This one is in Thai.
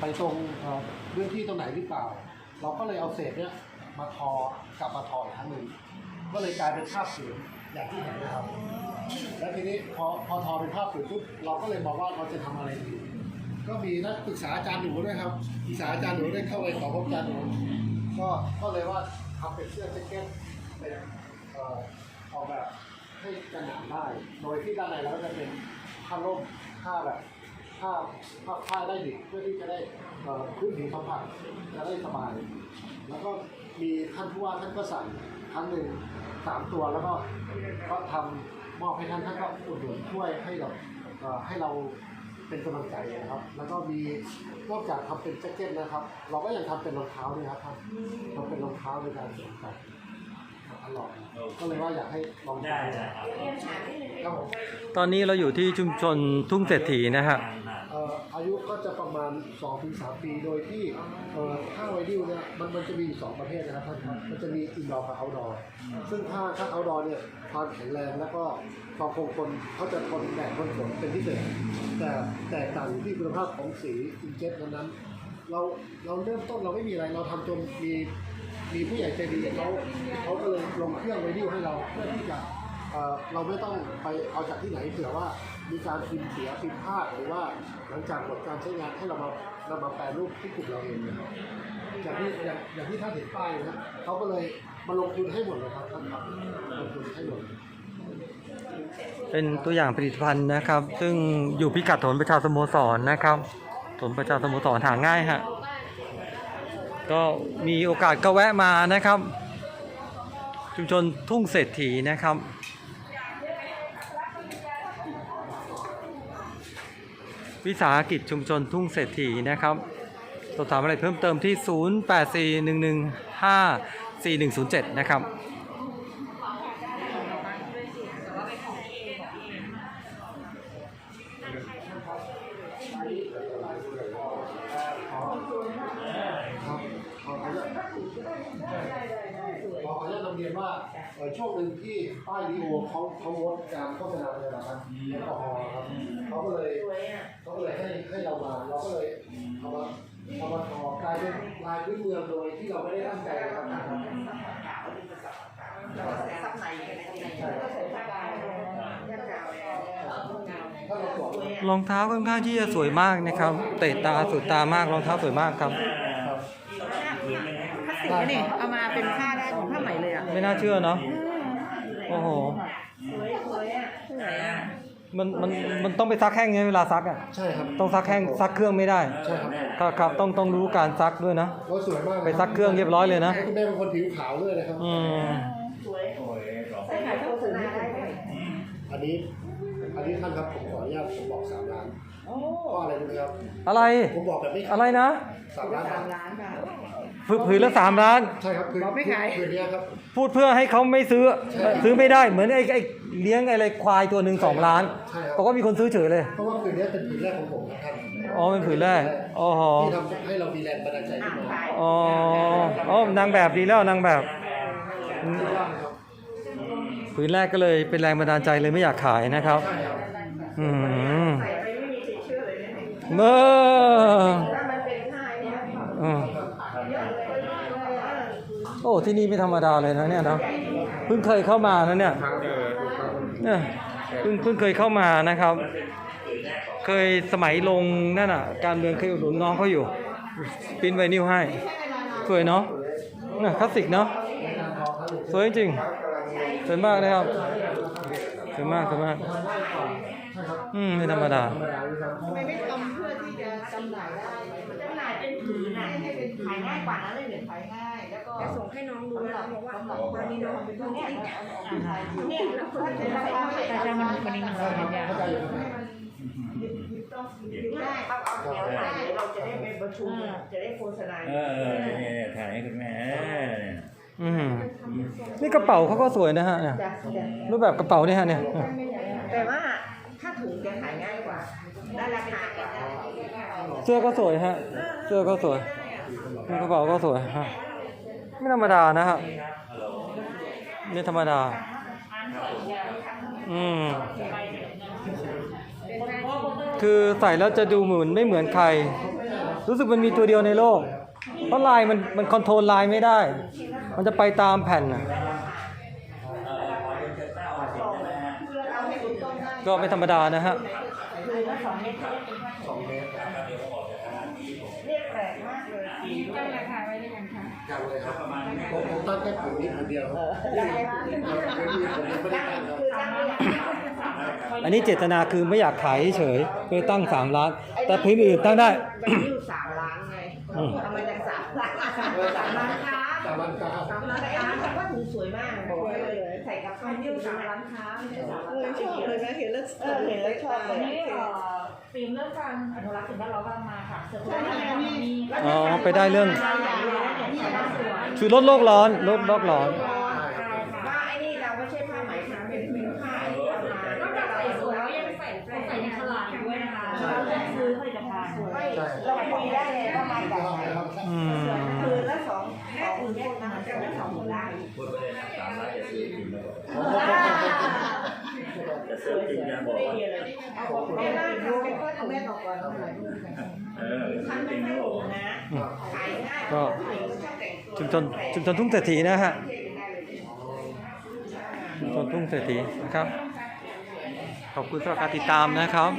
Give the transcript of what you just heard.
ไปตรงพื้นที่ตรงไหนหรือเปล่า เราก็เลยเอาเศษเนี้ยมาทอกลับมาทออีกครั้งหนึ่งก็เลยกลายเป็นภาพผืนอย่างที่เห็นนะครับ แล้วทีนี้พอพอทอเป็นภาพผืนปุ๊บเราก็เลยมองว่าเราจะทำอะไรดีก็มีนักปรึกษาอาจารย์หนูด้วยครับปรึกษาอาจารย์หนูได้เข้าไปขอพบอาจารย์หนูก็ก็เลยว่าทำเป็นเสื้อแจ็คเก็ตเป็นเอ่อออกแบบให้กันหนาวได้ โดยที่ด้านในเราก็จะเป็นผ้าร่มผ้าแบบ ผ้าผ้าผ้าได้ดิบเพื่อที่จะได้เอ่อพื้นผิวสัมผัสจะได้สบาย แล้วก็มีท่านผู้ว่าท่านก็สั่งครั้งหนึ่งสามตัวแล้วก็ก็ทำมอบให้ท่านท่านก็อุดหนุนช่วยให้เราเอ่อให้เราเป็นกำลังใจนะครับ แล้วก็มีนอกจากทำเป็นแจ็คเก็ตนะครับ เราก็ยังทำเป็นรองเท้าด้วยครับท่านทำเป็นรองเท้าในการสวมใส่อร่อยก็เลยว่าอยากให้ลองได้ได้ครับครับผมตอนนี้เราอยู่ที่ชุมชนทุ่งเศรษฐีนะฮะเอายุก็จะประมาณ 2-3 ปี โดยที่ถ้าไวดิวเนี่ยมันมันจะมีอยู่สองประเภทนะครับท่านครับมันจะมีอินดอร์กับเอาดอร์ซึ่งถ้าถ้าเอาดอร์เนี่ยความแข็งแรงแล้วก็ความคงทนเขาจะทนแดดทนฝนเป็นพิเศษแต่แตกต่างที่คุณภาพของสีอินเจ็ตนั้นๆเราเราเริ่มต้นเราไม่มีอะไรเราทำจนมีมีผู้ใหญ่ใจดีเขาเขาก็เลยลงเครื่องไวดิวให้เราเพื่อที่จะ เเราไม่ต้องไปเอาจากที่ไหนเผื่อว่ามีการพิมพ์เสียพิมพ์พลาดหรือว่าหลังจากหมดการใช้งานให้เรามาเรามาแปลรูปที่กลุ่มเราเองนะครับอย่างที่อย่างอย่างที่ท่านเห็นป้ายนะเขาก็เลยมาลงทุนให้หมดเลยครับท่านครับลงทุนให้หมดเป็นตัวอย่างผลิตภัณฑ์นะครับ ซึ่งอยู่พิกัดถนนประชาสโมสรนะครับถนนประชาสโมสรหาง่ายฮะก็มีโอกาสก็แวะมานะครับ ชุมชนทุ่งเศรษฐีนะครับ วิสาหกิจชุมชนทุ่งเศรษฐีนะครับสอบถามอะไรเพิ่มเติมที่ 0841154107 นะครับขออนุญาตขออนุญาตนำเรียนว่าช่วงหนึ่งที่ป้ายลีโอเขาเขางดการโฆษณาเลยนะครับแอลกอฮอล์ครับเขาก็เลยเขาก็เลย ให้ให้เรามาเราก็เลยเอามาเอามาทอกลายเป็นลายพื้นเมืองโดยที่เราไม่ได้ตั้งใจนะครับท่านครับซับในกันในในก็ใส่ผ้ากาวผ้ากาวถ้าเราสวมรองเท้าค่อนข้างที่จะสวยมากนะครับ เตะตาสุดตามากรองเท้าสวยมากครับพลาสติกนี่เอามาเป็นผ้าได้ของผ้าไหมเลยอะไม่น่าเชื่อเนาะโอ้โหสวยสวยอะสวยอะ มันมันมันต้องไปซักแห้งไงเวลาซักอะใช่ครับ ต้องซักแห้งซักเครื่องไม่ได้ใช่ครับ ครับครับต้องต้องรู้การซักด้วยนะก็สวยมากไปซักเครื่องเรียบร้อยเลยนะให้คุณแม่เป็นคนผิวขาวเลยนะครับอืมสวยโอ้ยสองใส่ขายโฆษณาได้ไหมอันนี้อันนี้ท่านครับผมขออนุญาตผมบอกสามล้านโอ้เพราะอะไรรู้ไหมครับ อะไรผมบอกแบบไม่อะไรนะสามล้านสาบามทล้านบา ทผืผืนละสามล้าน ใช่ครับคือบอกไม่ขาย คืนนี้ครับ พูดเพื่อให้เขาไม่ซื้อใช่ซื้อไม่ได้เหมือนไอ้ไอ้เลี้ยงอะไรควายตัวหนึ่งสองล้านใช่ครับ บอกว่ามีคนซื้อเฉยเลย เพราะว่าคืนนี้เป็นคืนแรกของผมครับท่านอ๋อเป็นผืนแรกอ๋อ ที่ทำให้เรามีแรงบันดาลใจขึ้นมา อ๋ออ๋อนางแบบดีแล้วนางแบบสุดยอดเลยครับผืนแรกก็เลยเป็นแรงบันดาลใจเลยไม่อยากขายนะครับใช่ครับอืมใส่ไปไม่มีติดเชื้อเลยเนี่ยเมื่อถ้ามันเป็นผ้าเนี่ย อืมเยอะเลย โอ้ที่นี่ไม่ธรรมดาเลยนะเนี่ยนะเพิ่งเคยเข้ามานะเนี่ยเนี่ยเพิ่งเพิ่งเคยเข้ามานะครับ เคยสมัยลงนั่นอะ การเมืองเคยอุดหนุนน้องเขาอยู่ปิ้นไวนิวให้ สวยเนาะเนี่ยคลาสสิกเนาะสวยจริงสวยมากนะครับสวยมากสวยมากอืมไม่ธรรมดาทำไมไม่ทำเพื่อที่จะำหน่ายได้จำหน่ายเป็นผืนนะให้เป็นขายง่ายกว่านั้นเลยเนี่ยขายง่าย แล้วก็จะส่งให้น้องดูแล้วบอกว่าตอนนี้น้องเป็นคนที่เนี่ยเนี่ยแล้วคนที่ถ้าใส่ใส่ผ้าผ้าใส่ใส่ผ้าผ้าคนนี้มันใช่ครับยาวเข้าใจอยู่ครับได้ต้องเอาแถวไหนเราจะได้ไปประชุมจะได้โฆษณาเออเออเนี่ยถ่ายให้คุณแม่เนี่ยอืมนี่กระเป๋าเขาก็สวยนะฮะเนี่ยจ้ะจ้ะรูปแบบกระเป๋าเนี่ยฮะเนี่ยแต่ว่าถ้าถุงจะขายง่ายกว่าได้ราคากันได้เสื้อก็สวยฮะ เสื้อก็สวยกระเป๋าก็สวยฮะ ไม่ธรรมดานะฮะนี่ธรรมดา อืม คือใส่แล้วจะดูเหมือนไม่เหมือนใคร รู้สึกมันมีตัวเดียวในโลก เพราะลายมันมันคอนโทรลลายไม่ได้ มันจะไปตามแผ่นนะก็ไม่ธรรมดานะฮะสองเมตรยกแปลกมาก เลยตั้งราคาไว้ได้ยังคะยังเลยครับผมผมตั้งแค่ผืนนี้ผืนเดียวไม่มีผมยังไม่ได้ตั้งครับคือตั้งไม่อยากอันนี้เจตนาคือไม่อยากขายเฉยๆเลยตั้ง3ล้าน แต่พื้นอื่นตั้งได้มันอยู่สามล้านไงอืมทำไมจากสามล้านสามล้านค้าสามวันครับสามล้านค้าแต่ว่าถือสวยมากบอกไว้เลยใส่กับข้าวยิ้วสามล้านค้าไม่ใช่สามล้านค้าชอบเลยนะเห็นแล้วเออเห็นแล้วชอบเลยนี่เอ่อ ฟิล์มเรื่องการอนุรักษ์สิ่งแวดล้อมกำลังมาค่ะเสริมใช่ไหมมีอ๋อไปได้เรื่องเนี่ยบ้านสวนคือลดโลกร้อนลดโลกร้อน ว่าไอ้นี่เราไม่ใช่ผ้าไหมค่ะเป็นเป็นผ้าไอ้นี่เอามานอกจากใส่สวยแล้วยังใส่ใส่ในฉลากด้วยนะคะเราเลือกซื้อผลิตภัณฑ์ไม่เราคุยได้เลยว่ามาจากไหนอืมคือละสองสองคนเนี่ยนะจะละสองคนได้ พูดไปเสื้อจริงแล้วบอกจะสวยสวยไม่เดียวเลยเอาของแม่บ้านทำเป็นก็เอาแม่ต่อก่อนเอาไหนเออทำจเป็รินงผ้าบอกนะก็ชุมชนชุมชนทุ่งเศรษฐีนะฮะชุมชนทุ่งเศรษฐีนะครับ ขอบคุณสำหรับการติดตามนะครับ